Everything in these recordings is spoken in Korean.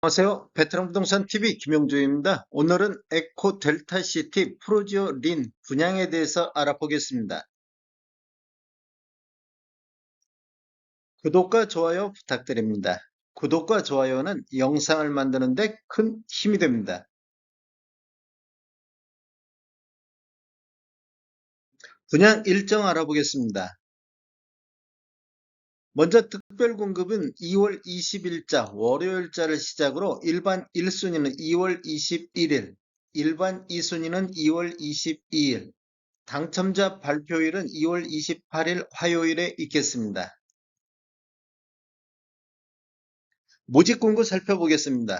안녕하세요. 베테랑 부동산 TV 김용주입니다. 오늘은 에코 델타 시티 프로지오 린 분양에 대해서 알아보겠습니다. 구독과 좋아요 부탁드립니다. 구독과 좋아요는 영상을 만드는데 큰 힘이 됩니다. 분양 일정 알아보겠습니다. 먼저 특별 공급은 2월 20일자 월요일자를 시작으로 일반 1순위는 2월 21일, 일반 2순위는 2월 22일, 당첨자 발표일은 2월 28일 화요일에 있겠습니다. 모집 공고 살펴보겠습니다.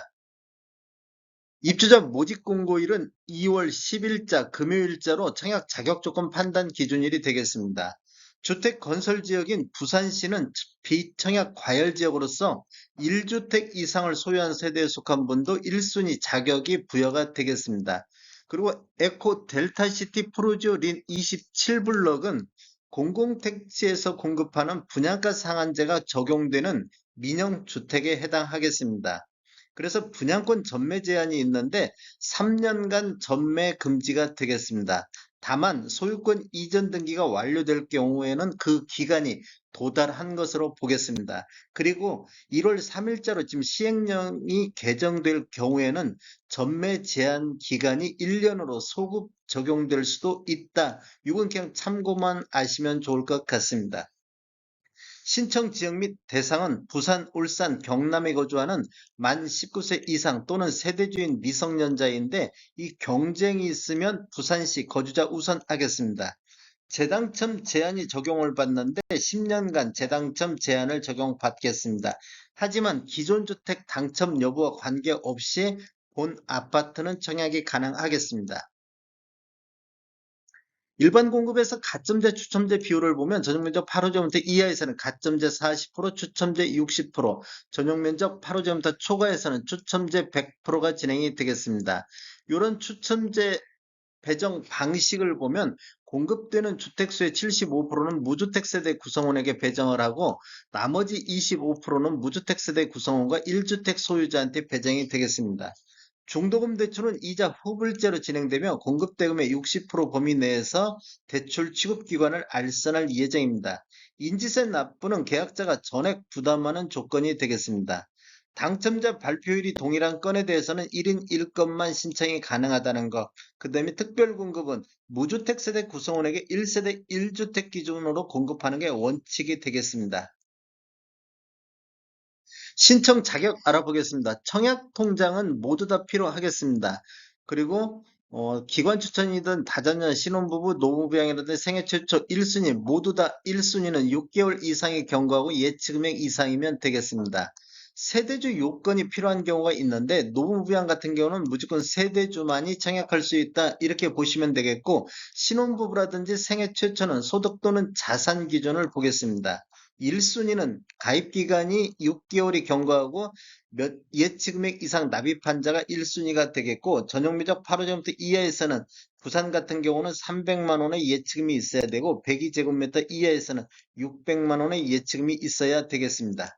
입주자 모집 공고일은 2월 10일자 금요일자로 청약 자격 조건 판단 기준일이 되겠습니다. 주택 건설 지역인 부산시는 비청약 과열 지역으로서 1주택 이상을 소유한 세대에 속한 분도 1순위 자격이 부여가 되겠습니다. 그리고 에코 델타시티 프로지오 린 27블럭은 공공택지에서 공급하는 분양가 상한제가 적용되는 민영주택에 해당하겠습니다. 그래서 분양권 전매 제한이 있는데 3년간 전매 금지가 되겠습니다. 다만 소유권 이전 등기가 완료될 경우에는 그 기간이 도달한 것으로 보겠습니다. 그리고 1월 3일자로 지금 시행령이 개정될 경우에는 전매 제한 기간이 1년으로 소급 적용될 수도 있다. 이건 그냥 참고만 아시면 좋을 것 같습니다. 신청 지역 및 대상은 부산, 울산, 경남에 거주하는 만 19세 이상 또는 세대주인 미성년자인데 이 경쟁이 있으면 부산시 거주자 우선 하겠습니다. 재당첨 제한이 적용을 받는데 10년간 재당첨 제한을 적용받겠습니다. 하지만 기존 주택 당첨 여부와 관계없이 본 아파트는 청약이 가능하겠습니다. 일반 공급에서 가점제 추첨제 비율을 보면 전용 면적 8호제부터 이하에서는 가점제 40%, 추첨제 60%, 전용 면적 8호제부터 초과에서는 추첨제 100%가 진행이 되겠습니다. 이런 추첨제 배정 방식을 보면 공급되는 주택수의 75%는 무주택 세대 구성원에게 배정을 하고 나머지 25%는 무주택 세대 구성원과 1주택 소유자한테 배정이 되겠습니다. 중도금 대출은 이자 후불제로 진행되며 공급대금의 60% 범위 내에서 대출 취급기관을 알선할 예정입니다. 인지세 납부는 계약자가 전액 부담하는 조건이 되겠습니다. 당첨자 발표일이 동일한 건에 대해서는 1인 1건만 신청이 가능하다는 것. 그 다음에 특별 공급은 무주택 세대 구성원에게 1세대 1주택 기준으로 공급하는 게 원칙이 되겠습니다. 신청 자격 알아보겠습니다. 청약 통장은 모두 다 필요하겠습니다. 그리고 어, 기관 추천이든 다자녀, 신혼부부, 노무부양이라든 생애 최초 1순위 모두 다 1순위는 6개월 이상의 경과하고 예치금액 이상이면 되겠습니다. 세대주 요건이 필요한 경우가 있는데 노무부양 같은 경우는 무조건 세대주만이 청약할 수 있다 이렇게 보시면 되겠고 신혼부부라든지 생애 최초는 소득 또는 자산 기준을 보겠습니다. 1순위는 가입 기간이 6개월이 경과하고 몇 예치금액 이상 납입한 자가 1순위가 되겠고 전용면적 8호제부터 이하에서는 부산 같은 경우는 300만 원의 예치금이 있어야 되고 102제곱미터 이하에서는 600만 원의 예치금이 있어야 되겠습니다.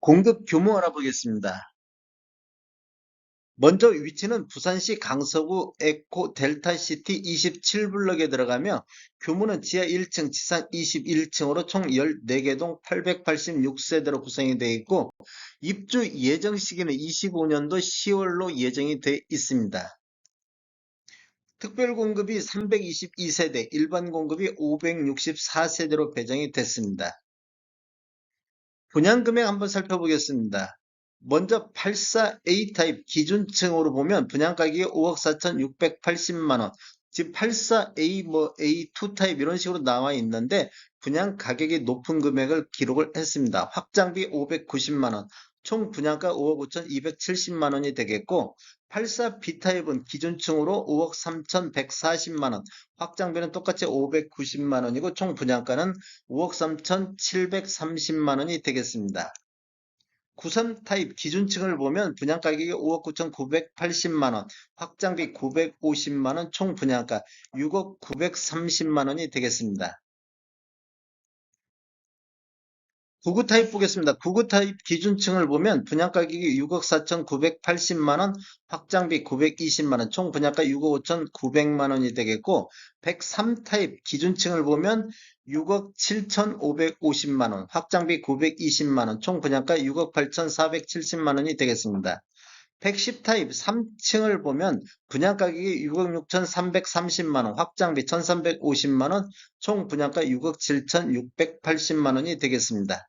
공급 규모 알아보겠습니다. 먼저 위치는 부산시 강서구 에코 델타시티 27블럭에 들어가며 규모는 지하 1층, 지상 21층으로 총 14개 동 886세대로 구성이 되어 있고 입주 예정 시기는 25년도 10월로 예정이 되어 있습니다. 특별 공급이 322세대, 일반 공급이 564세대로 배정이 됐습니다. 분양 금액 한번 살펴보겠습니다. 먼저 84A 타입 기준층으로 보면 분양가격이 5억 4,680만원. 지금 84A 뭐 A2 타입 이런 식으로 나와 있는데 분양 가격이 높은 금액을 기록을 했습니다. 확장비 590만원, 총 분양가 5억 5,270만원이 되겠고 84B 타입은 기준층으로 5억 3,140만원, 확장비는 똑같이 590만원이고 총 분양가는 5억 3,730만원이 되겠습니다. 93 타입 기준층을 보면 분양 가격이 5억 9,980만 원, 확장비 950만 원, 총 분양가 6억 930만 원이 되겠습니다. 구구 타입 보겠습니다. 구구 타입 기준층을 보면 분양 가격이 6억 4,980만 원, 확장비 920만 원, 총 분양가 6억 5,900만 원이 되겠고 103 타입 기준층을 보면 6억 7,550만 원, 확장비 920만 원, 총 분양가 6억 8,470만 원이 되겠습니다. 110 타입 3층을 보면 분양 가격이 6억 6,330만 원, 확장비 1,350만 원, 총 분양가 6억 7,680만 원이 되겠습니다.